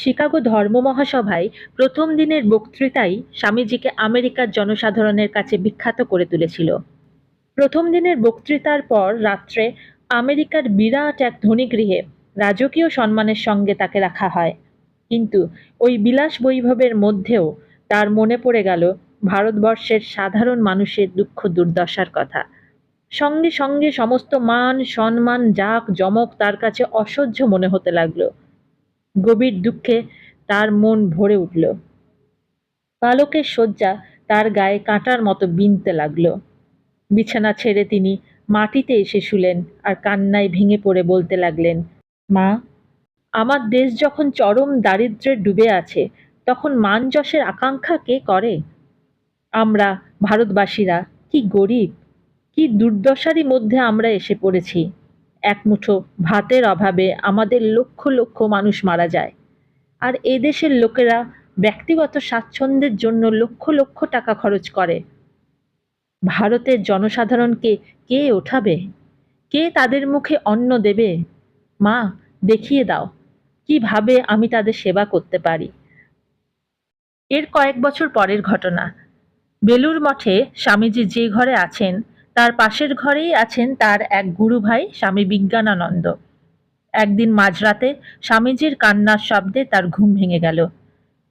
Chicago ধর্ম মহাসভায় প্রথম দিনের বক্তৃতাই স্বামীজিকে আমেরিকার জনসাধারণের কাছে বিখ্যাত করে তুলেছিল। প্রথম দিনের বক্তৃতার পর রাত্রে আমেরিকার বিরাট এক ধনীগৃহে রাজকীয় সম্মানের সঙ্গে তাকে রাখা হয়। কিন্তু ওই বিলাস বৈভবের মধ্যেও তার মনে পড়ে গেল ভারতবর্ষের সাধারণ মানুষের দুঃখ দুর্দশার কথা। সঙ্গে সঙ্গে সমস্ত মান সম্মান জাক জমক তার কাছে অসহ্য মনে হতে লাগল। গভীর দুঃখে তার মন ভরে উঠল। পালকের শয্যা তার গায়ে কাঁটার মতো বিনতে লাগল। বিছানা ছেড়ে তিনি মাটিতে এসে শুলেন আর কান্নায় ভেঙে পড়ে বলতে লাগলেন, মা, আমার দেশ যখন চরম দারিদ্র্যে ডুবে আছে, তখন মান যশের আকাঙ্ক্ষা কে করে? আমরা ভারতবাসীরা কি গরিব? কি দুর্দশারই মধ্যে আমরা এসে পড়েছি? এক মুঠো ভাতের অভাবে আমাদের লক্ষ লক্ষ মানুষ মারা যায়। আর এদেশের লোকেরা ব্যক্তিগত স্বাচ্ছন্দ্যের জন্য লক্ষ লক্ষ টাকা খরচ করে। ভারতের জনসাধারণকে কে ওঠাবে? কে তাদের মুখে অন্ন দেবে? মা, দেখিয়ে দাও, কীভাবে আমি তাদের সেবা করতে পারি? এর কয়েক বছর পরের ঘটনা। বেলুর মঠে স্বামীজি যে ঘরে আছেন তার পাশের ঘরেই আছেন তার এক গুরু ভাই স্বামী বিজ্ঞানানন্দ। একদিন মাঝরাতে স্বামীজির কান্নার শব্দে তার ঘুম ভেঙে গেল।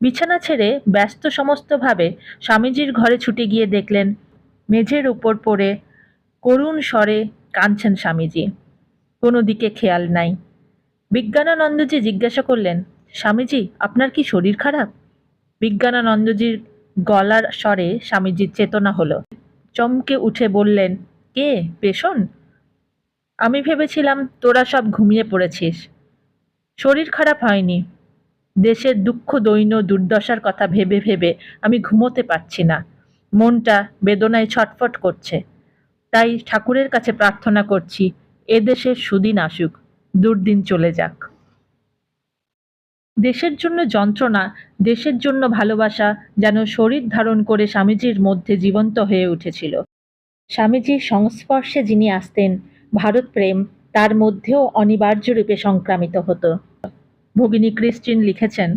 বিছানা ছেড়ে ব্যস্ত সমস্তভাবে স্বামীজির ঘরে ছুটে গিয়ে দেখলেন, মেঝের উপর পড়ে করুণ স্বরে কাঁদছেন স্বামীজি। কোনো দিকে খেয়াল নাই। বিজ্ঞানানন্দজি জিজ্ঞাসা করলেন, স্বামীজি, আপনার কি শরীর খারাপ? বিজ্ঞানানন্দজির গলার স্বরে স্বামীজির চেতনা হলো। চমকে উঠে বললেন, কে? পেশন? আমি ভেবেছিলাম তোরা সব ঘুমিয়ে পড়েছিস। শরীর খারাপ হয়নি। দেশের দুঃখ, দৈন্য, দুর্দশার কথা ভেবে ভেবে আমি ঘুমোতে পারছি না। মনটা বেদনায় ছটফট করছে। তাই ঠাকুরের কাছে প্রার্থনা করছি এদেশের সুদিন আসুক, দুর্দিন চলে যাক। দেশের জন্য যন্ত্রণা, দেশের জন্য ভালোবাসা যেন শরীর ধারণ করে স্বামীজির মধ্যে জীবন্ত হয়ে উঠেছিল। স্বামীজির সংস্পর্শে যিনি আসতেন, ভারত প্রেম তার মধ্যেও অনিবার্য রূপে সংক্রামিত হতো। ভগিনী ক্রিস্টিন লিখেছেন,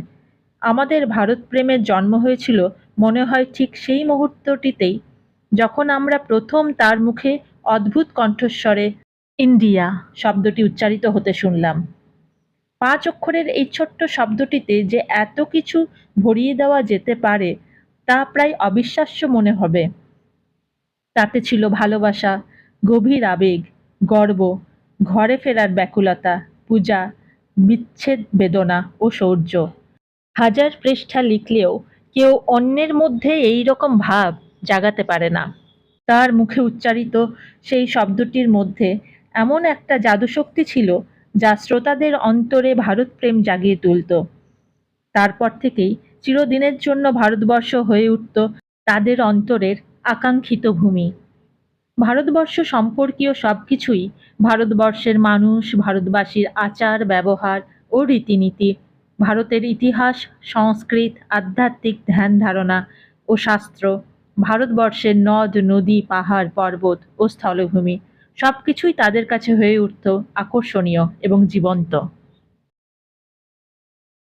আমাদের ভারত প্রেমের জন্ম হয়েছিল মনে হয় ঠিক সেই মুহূর্তটিতেই যখন আমরা প্রথম তার মুখে অদ্ভুত কণ্ঠস্বরে ইন্ডিয়া শব্দটি উচ্চারিত হতে শুনলাম। পাঁচ অক্ষরের এই ছোট্ট শব্দটিতে যে এত কিছু ভরিয়ে দেওয়া যেতে পারে, তা প্রায় অবিশ্বাস্য মনে হবে। তাতে ছিল ভালোবাসা, গভীর আবেগ, গর্ব, ঘরে ফেরার ব্যাকুলতা, পূজা, বিচ্ছেদ বেদনা ও শৌর্য। হাজার পৃষ্ঠা লিখলেও কেউ অন্যের মধ্যে এই রকম ভাব জাগাতে পারে না। তার মুখে উচ্চারিত সেই শব্দটির মধ্যে এমন একটা জাদুশক্তি ছিল যা শ্রোতাদের অন্তরে ভারতপ্রেম জাগিয়ে তুলত। তারপর থেকেই চিরদিনের জন্য ভারতবর্ষ হয়ে উঠত তাদের অন্তরের আকাঙ্ক্ষিত ভূমি। ভারতবর্ষ সম্পর্কীয় সব কিছুই ভারতবর্ষের মানুষ, ভারতবাসীর আচার, ব্যবহার ও রীতিনীতি, ভারতের ইতিহাস, সংস্কৃত, আধ্যাত্মিক ধ্যান ধারণা ও শাস্ত্র, ভারতবর্ষের নদ, নদী, পাহাড়, পর্বত ও স্থলভূমি। সব কিছুই তাদের কাছে হয়ে উঠত আকর্ষণীয় এবং জীবন্ত।